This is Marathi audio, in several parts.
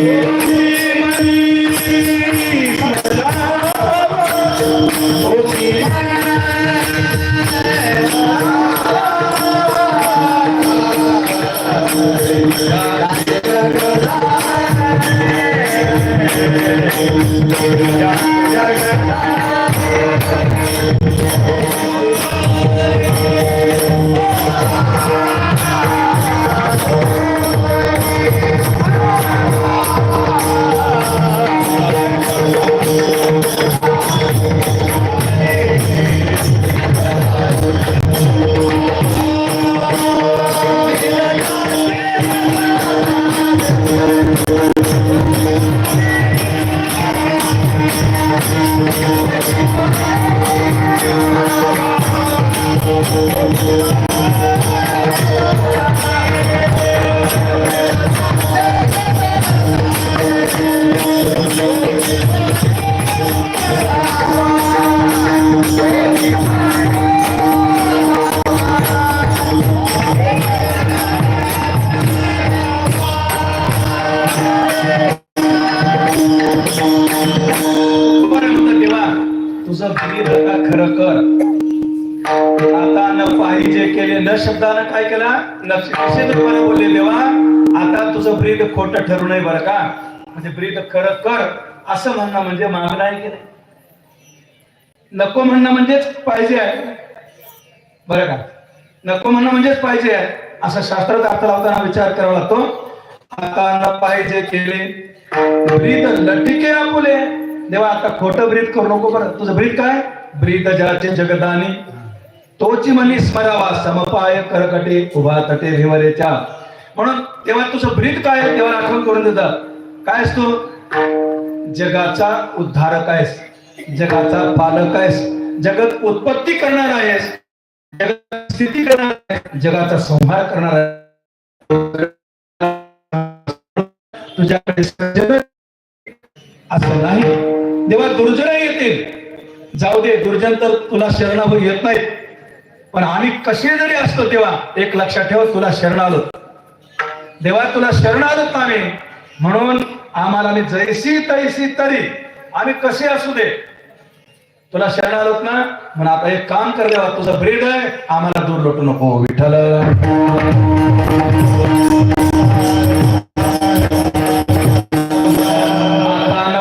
Yeah. केला निषेधपणे बोलले देवा आता तुझं प्रीत खोट ठरू नये बरं का? म्हणजे प्रीत खरं कर. असं म्हणणं म्हणजे मागणं आहे की नाही? नको म्हणणं म्हणजेच पाहिजे आहे. बरं का? नको म्हणणं म्हणजेच पाहिजे आहे. असं शास्त्रात अर्थ लावताना विचार करावा लागतो. आता न पाहिजे केले. ब्रीद लटिके आपुले. देवा आता खोटं ब्रीद करू नको बरं. तुझं ब्रीद काय? ब्रीद ज्याचे जगदानी. तोची मनी स्मरावा समपाय करकटे उभा तटे भिवरेच्या. म्हणून तेव्हा तुझं ब्रीद काय तेव्हा आठवण करून देतात काय असतो जगाचा उद्धारक आहेस. जगाचा पालक आहेस. जगत उत्पत्ती करणार आहेस. स्थिती करणार आहेस. जगाचा संहार करणार आहे तुझ्याकडे असं नाही. देवा दुर्जन येतील. जाऊ दे दुर्जन तर तुला शरणावर येत नाहीत. पण आम्ही कसे जरी असतो तेव्हा एक लक्षात ठेव तुला शरण आलो. देवा तुला शरण आलोत आम्ही. म्हणून आम्हाला मी जैसी तैसी तरी आम्ही कसे असू दे? तुला शरण आलोत ना? म्हणून आता एक काम कर देवा तुझं ब्रीड आहे आम्हाला दूर लोटू नको विठ्ठल.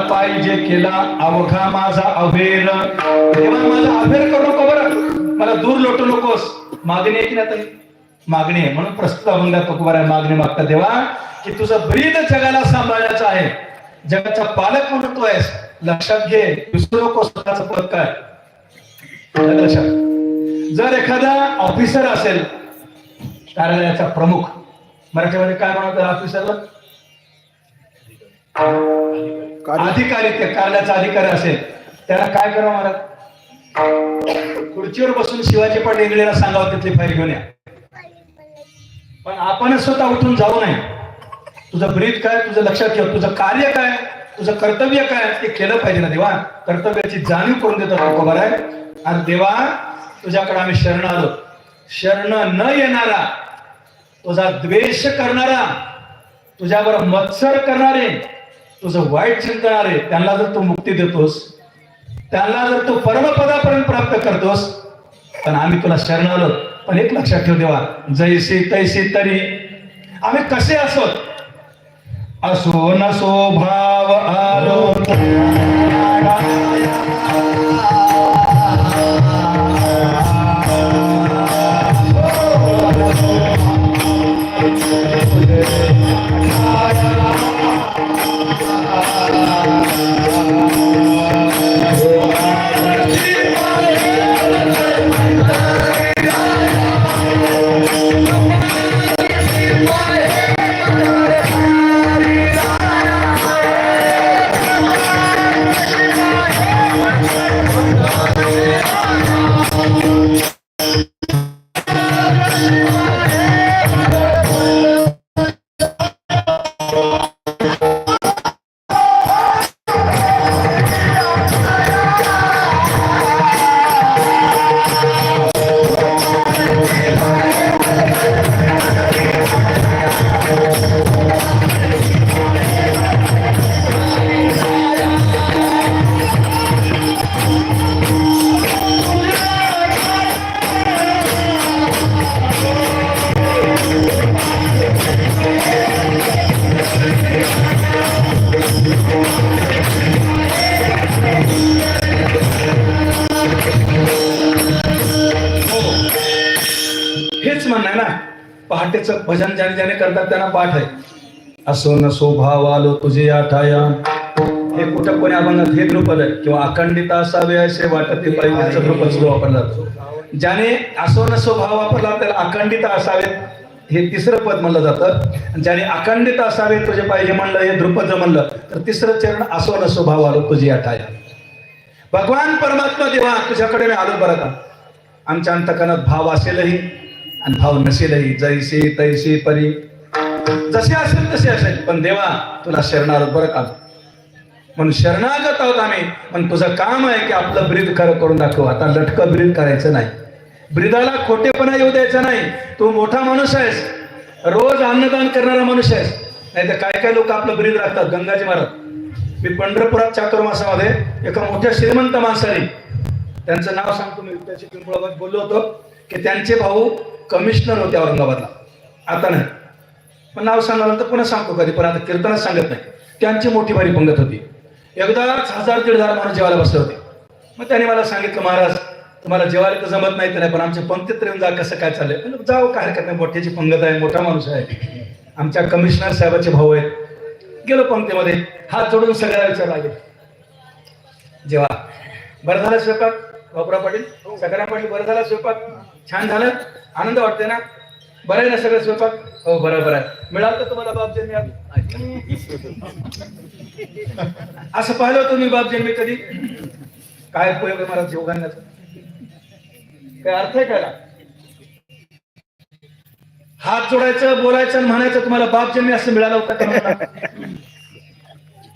पाहिजे केला अवघा माझा अभेर. देवा माझा अभेर करू नको मला दूर लोटू नकोस. मागणी आहे की नाही? मागणी आहे. म्हणून प्रस्तुत अभंगात तुकोबार आहे मागणी मागता देवा की तुझं ब्रीद जगाला सांभाळायचं आहे. जगाचा पालक म्हणून तू आहेस. लक्षात घे. विसरू नको स्वतःचं पद काय? लक्षात. जर एखादा ऑफिसर असेल कार्यालयाचा प्रमुख मराठीमध्ये काय म्हणतात ऑफिसरला अधिकारी. ते कार्यालयाचा अधिकारी असेल. त्याला काय करावं मला खुर्चीवर बसून शिवाजी पण इंगळेला सांगावं तिथली फाईल घेऊन या. पण आपणच स्वतः उठून जाऊ नये. तुझं ब्रीद काय तुझं लक्षात ठेव. तुझं कार्य काय तुझं कर्तव्य काय ते केलं पाहिजे ना देवा. कर्तव्याची जाणीव करून देतात लोक बरं आहे आणि देवा तुझ्याकडे आम्ही शरण आलो. शरण न येणारा तुझा द्वेष करणारा तुझ्यावर मत्सर करणारे तुझं वाईट चिंतणारे त्यांना जर तू मुक्ती देतोस त्यांना जर तू परमपदापर्यंत प्राप्त करतोस पण आम्ही तुला शरण आलो पण एक लक्षात ठेव देवा जैसे तैसे तरी. आम्ही कसे असोत असो नसो भाव आलो पहाटेचं भजन ज्याने ज्याने करतात त्यांना पाठ आहे. असो न स्वभाव आलो तुझे आठाया हे कुठं कोणी अभंगात हे द्रुपद आहे किंवा अखंडित असावे असे वाटत पाहिजे द्रुपद वापरला जातो. ज्याने असो न स्वभाव वापरला त्याला अखंडित असावे हे तिसरं पद म्हणलं जातं. आणि ज्याने अखंडित असावे तुझे पाहिजे म्हणलं हे द्रुपद जर म्हणलं तर तिसरं चरण असो न स्वभाव आलो तुझे आठाया भगवान परमात्मा देवा तुझ्याकडे मी आलो बरं का? आमच्या अंतकानात भाव असेलही. आणि भाव नसेलही जैसे तैसे परी. जसे असेल तसे असेल पण देवा तुला शरणार बरं का? म्हणून शरणागत आहोत आम्ही पण तुझं काम आहे की आपलं ब्रीद खरं करून दाखव. आता लटकं ब्रीद करायचं नाही. ब्रिदाला खोटेपणा येऊ द्यायचा नाही. तू मोठा माणूस आहेस. रोज अन्नदान करणारा मनुष्य आहेस. नाही तर काय काय लोक आपलं ब्रीद राखतात? गंगाजी महाराज. मी पंढरपुरात चातुर्मासामध्ये एका मोठ्या श्रीमंत माणसाने त्यांचं नाव सांगतो मी त्याची पिंपळाबाद बोललो होतो. की त्यांचे भाऊ कमिशनर होते औरंगाबादला. आता नाही. पण नाव सांगणार तर पुन्हा सांगतो कधी पण आता कीर्तनात सांगत नाही. त्यांची मोठी भारी पंगत होती. एकदाच हजार दीड हजार माणूस जेवायला बसले होते. मग त्याने मला सांगितलं महाराज तुम्हाला जेवायला तर जमत नाही तर पण आमच्या पंक्तीत येऊन जा कसं काय चाललंय? म्हणलं, जाऊ काय हरकत नाही मोठ्याची पंगत आहे मोठा माणूस आहे. आमच्या कमिशनर साहेबाचे भाऊ आहेत. गेलो पंक्तीमध्ये हात जोडून सगळ्या विचार लागेल. जेव्हा बरं झाला स्वयंपाक? बापरा पाटील. सगळ्या पाटील बरं झाला स्वयंपाक? छान झालं. आनंद वाटतोय ना? बरं आहे ना सगळं स्वयंपाक? हो बरोबर आहे. मिळालं तर तुम्हाला बाप जन्मी असं पाहिलं होतं बाप जन्मी कधी? काय उपयोग आहे मला जीव घालण्याचा काय अर्थ आहे काय हात जोडायचं बोलायचं आणि म्हणायचं तुम्हाला बाप जन्मी असं मिळालं होतं का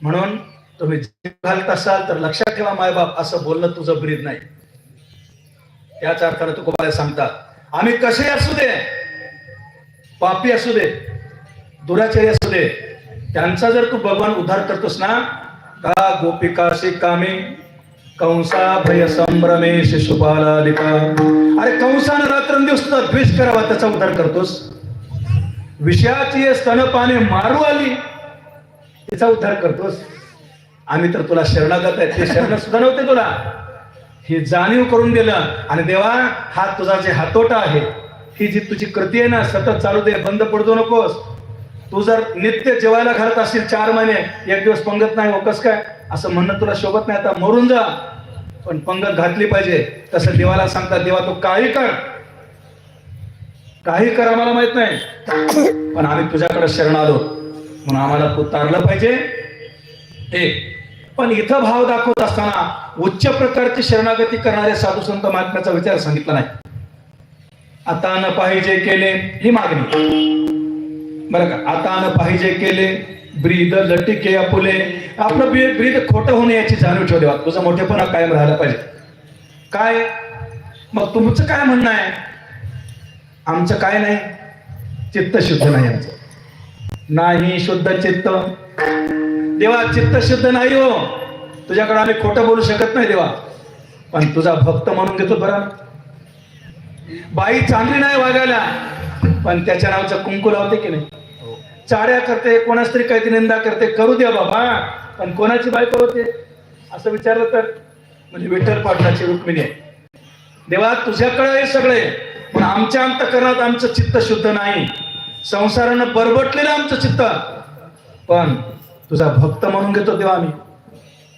म्हणून तुम्ही घालत असाल तर लक्षात ठेवा माय बाप असं बोलणं तुझं ब्रीद नाही. याच अर्थानं तुकोबाला सांगतात आम्ही कसे असू दे पापी असू दे दुराचारी असू दे त्यांचा जर तू भगवान उद्धार करतोस ना का गोपिकाशी कामी कंसा भय संभ्रमे शिशुपालिका अरे कंसानं रात्रंदिवस तुझा द्वेष करावा त्याचा उद्धार करतोस. विषयाची स्तनपाने मारू आली तिचा उद्धार करतोस. आम्ही तर तुला शरणागत आहे ते शरण सुद्धा नव्हते तुला. ही जाणीव करून दिलं. आणि देवा हा तुझा जे हातोटा आहे ही जी तुझी कृती आहे ना सतत चालू दे बंद पडतो नकोस. तू जर नित्य जेवायला घालत असशील चार महिने एक दिवस पंगत नाही ओकस काय? असं म्हणणं तुला शोभत नाही. आता मरून जा. पण पंगत घातली पाहिजे. तसं देवाला सांगतात देवा तू काही कर. काही कर आम्हाला माहीत नाही. पण आम्ही तुझ्याकडे शरण आलो. म्हणून आम्हाला तू तारलं पाहिजे. एक. पण इथं भाव दाखवत असताना उच्च प्रकारची शरणागती करणाऱ्या साधू संत महात्म्याचा विचार सांगितला नाही. आता न पाहिजे केले ही मागणी. बरं का आता न पाहिजे केले ब्रीद लटिके अपुले आपलं ब्रीद खोटं होणे याची जाणीव ठेवली बा. तुझा मोठेपणा कायम राहायला पाहिजे. काय? मग तुमचं काय म्हणणं आहे? आमचं काय नाही? चित्त शुद्ध नाही आमचं. नाही शुद्ध चित्त. देवा चित्त शुद्ध नाही हो. तुझ्याकडे आम्ही खोटं बोलू शकत नाही देवा. पण तुझा भक्त म्हणून घेतो बरं. बाई चांगली नाही वागायला पण त्याच्या नावाचं कुंकू लावते की नाही? चाड्या करते कोणाच तरी काहीतरी निंदा करते करू द्या बाबा. पण कोणाची बायको होते? असं विचारलं तर म्हणजे विठ्ठल पाटलाची रुक्मिणी आहे. देवा तुझ्याकडे हे सगळे पण आमच्या अंतकरणात आमचं चित्त शुद्ध नाही. संसारानं बरबटलेलं आमचं चित्त. पण तुझा भक्त म्हणून घेतो तेव्हा आम्ही.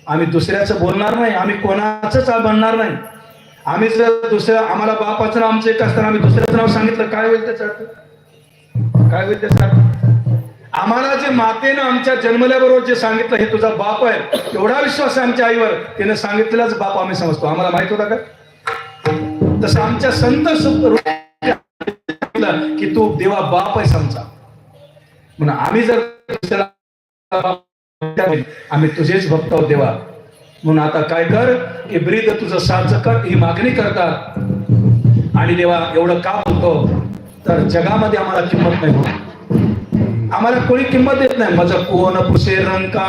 आम्ही दुसऱ्याचं बोलणार नाही आम्ही कोणाचंच बनणार नाही. आम्ही जर दुसऱ्या आम्हाला बापाचं नाव आमचं एक असताना आम्ही दुसऱ्याचं नाव सांगितलं काय होईल त्याचा अर्थ? काय होईल त्याचा अर्थ? आम्हाला जे मातेनं आमच्या जन्मल्याबरोबर जे सांगितलं हे तुझा बाप आहे. एवढा विश्वास आहे आमच्या आईवर. तिने सांगितलेलाच बाप आम्ही समजतो. आम्हाला माहीत होता का? तसं आमच्या संत की तू देवा बाप आहे समजा म्हणून आम्ही जर दुसऱ्याला आम्ही तुझेच भक्त आहोत देवा. म्हणून आता काय कर की ब्रीद तुझं साज कर ही मागणी करतात आणि देवा एवढं का बोलतो? तर जगामध्ये आम्हाला किंमत नाही म्हणून आम्हाला कोणी किंमत देत नाही. माझं कोण पुसे रंका?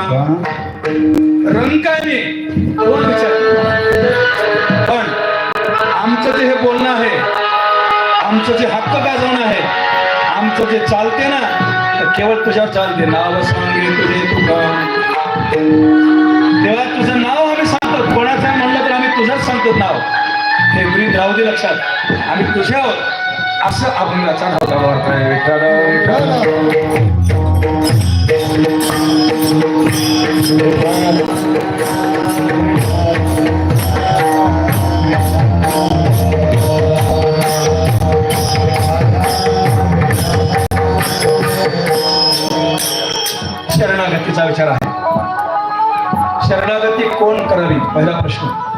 रंकाने कोण विचार? पण आमचं जे हे बोलणं आहे आमचं जे हक्क गाजवणं आहे आमचं जे चालते ना केवळ तुझ्यावर चालते नाव सांगे तुझे तुका तेव्हा तुझं नाव आम्ही सांगतो. कोणाचं म्हणलं तर आम्ही तुझंच सांगतो नाव. हे ब्रीद राहू दे लक्षात. आम्ही तुझ्यावर असं अभंगाचा नाव अर्थ आहे विठ्ठल विठ्ठल प्रश्न.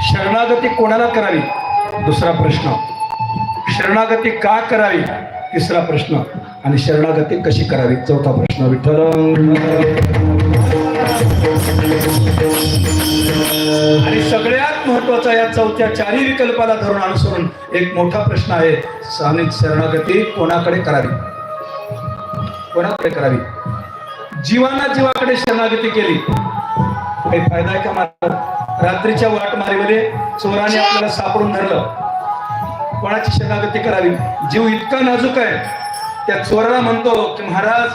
शरणागती कोणाला करावी? दुसरा प्रश्न. शरणागती का करावी? तिसरा प्रश्न. आणि शरणागती कशी करावी? चौथा प्रश्न. विठ्ठल. आणि सगळ्यात महत्त्वाचा या चौथ्या चारही विकल्पाला धरून अनुसरून एक मोठा प्रश्न आहे. आणि शरणागती कोणाकडे करावी? कोणाकडे करावी? जीवाना जीवाकडे शरणागती केली. काही फायदा आहे का मला रात्रीच्या वाटमारीमध्ये चोराने आपल्याला सापडून धरलं. कोणाची शरणागती करावी? जीव इतका नाजूक आहे. त्या चोराला म्हणतो की महाराज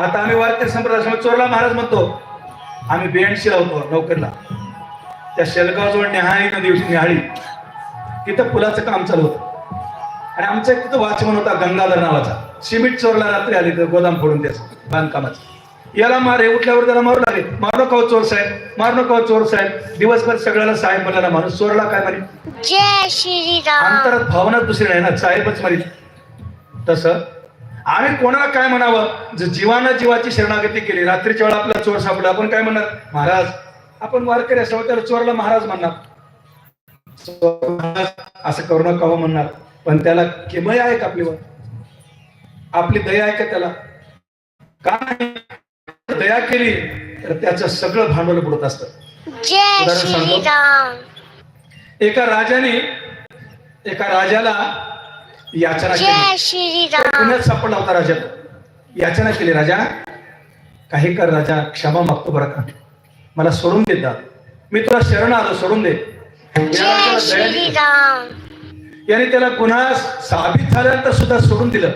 आता आम्ही वारकरी संप्रदाय चोरला महाराज म्हणतो आम्ही बेंडशी लावतो नोकरीला. त्या शेलगावजवळ निहाळी नदी होती निहाळी. तिथं पुलाचं काम चालू होतं. आणि आमचा एक तिथं वाचमन होता गंगाधर नावाचा. सिमेंट चोरला रात्री आली तर गोदाम फोडून त्याचं बांधकामाचं. याला मारे उठल्यावर त्याला मारू लागले. मारू नका चोर साहेब मारू नका चोर साहेब. दिवसभर सगळ्याला साहेब म्हणला माणूस चोरला काय म्हणे? जय श्रीराम. अंतरात भावना दुसरी नाही ना साहेबच मारी तसं? आम्ही कोणाला काय म्हणावं? जर जीवानं जीवाची शरणागती केली रात्रीच्या वेळा आपला चोर सापडला आपण काय म्हणणार? महाराज आपण वारकरी असावं त्याला चोरला महाराज म्हणणार. असं करू नका हो म्हणणार. पण त्याला किमय आहे का आपलीवर आपली दया आहे का त्याला? का नाही? दया केली तर त्याचं सगळं भांडवल बुडत असतं. एका राजाने एका राजाला याचना केली. पुण्यात सापडला होता राजा. याचना केली राजा काही कर राजा क्षमा मागतो बरं का. मला सोडून देतात मी तुला शरण आलो सोडून दे. याने त्याला गुन्हा साबित झाल्यानंतर सुद्धा सोडून दिलं.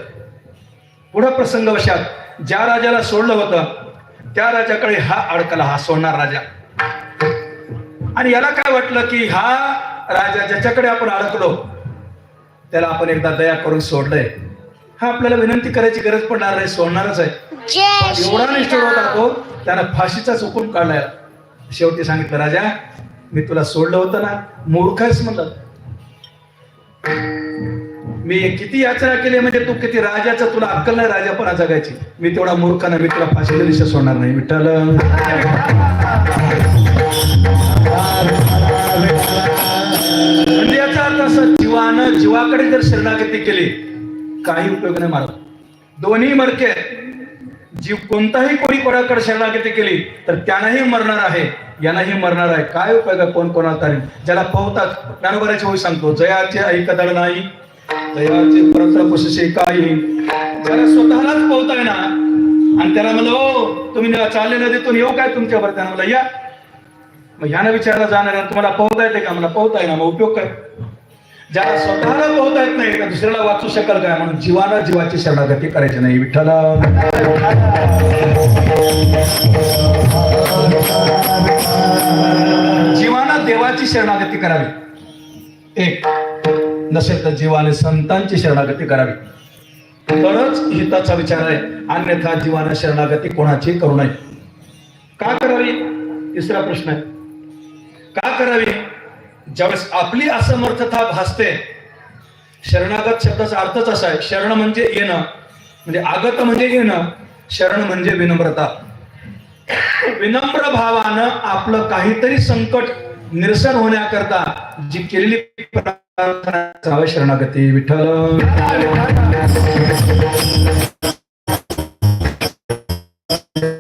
पुढं प्रसंगवशात ज्या राजाला सोडलं होतं त्या राजाकडे हा अडकला हा सोडणार राजा. आणि याला काय वाटलं की हा राजा ज्याच्याकडे आपण अडकलो त्याला आपण एकदा दया करून सोडलंय. हा आपल्याला विनंती करायची गरज पडणार नाही सोडणारच आहे. एवढा निष्ठुर होता तो त्यानं फाशीचाच हुकूम काढलाय शेवटी सांगितलं राजा मी तुला सोडलं होतं ना मूर्खच म्हणलं. मी किती याचना केली म्हणजे तू किती राजाचं तुला अक्कल नाही राजापणा जगायची? मी तेवढा मूर्खाना मी तुला फाशीला दिशा सोडणार नाही. विठ्ठल. म्हणजे याचा अर्थ असं जीवानं जीवाकडे जर शरणागती केली काही उपयोग नाही मला दोन्ही मरके जीव कोणताही कोणी कोणाकडे शरणागती केली तर त्यांनाही मरणार आहे यांनाही मरणार आहे. काय उपयोग आहे? कोण कोणाला तरी ज्याला पोहतात ज्ञानोबराची होई सांगतो जयाचे ऐकदळ नाही दयाचे परत काही. ज्याला स्वतःलाच पोहताय ना. आणि त्याला म्हणलं हो तुम्ही चालले नदीतून येऊ काय तुमच्यावर त्यानं म्हणलं या. मग ह्यानं विचारला जाणार तुम्हाला पोहता येते का? मला पोहता येणार मग उपयोग काय? ज्याला स्वतःला पोहता येत नाही का दुसऱ्याला वाचू शकाल काय? म्हणून जीवाला जीवाची शरणागती करायची नाही. विठ्ठला. जीवाना देवाची शरणागती करावी. एक. नसेल तर जीवाने संतांची शरणागती करावी. तरच हिताचा विचार आहे. अन्यथा जीवाने शरणागती कोणाची करू नये. का करावी? तिसरा प्रश्न आहे. का करावी? ज्यावेळेस आपली असमर्थता भासते शरणागत शब्दाचा अर्थच असा आहे. शरण म्हणजे येणं. म्हणजे आगत म्हणजे येणं. शरण म्हणजे विनम्रता. विनम्र भावानं आपलं काहीतरी संकट निरसन होण्याकरता जी केलेली प्रार्थना शरणागती विठ्ठल.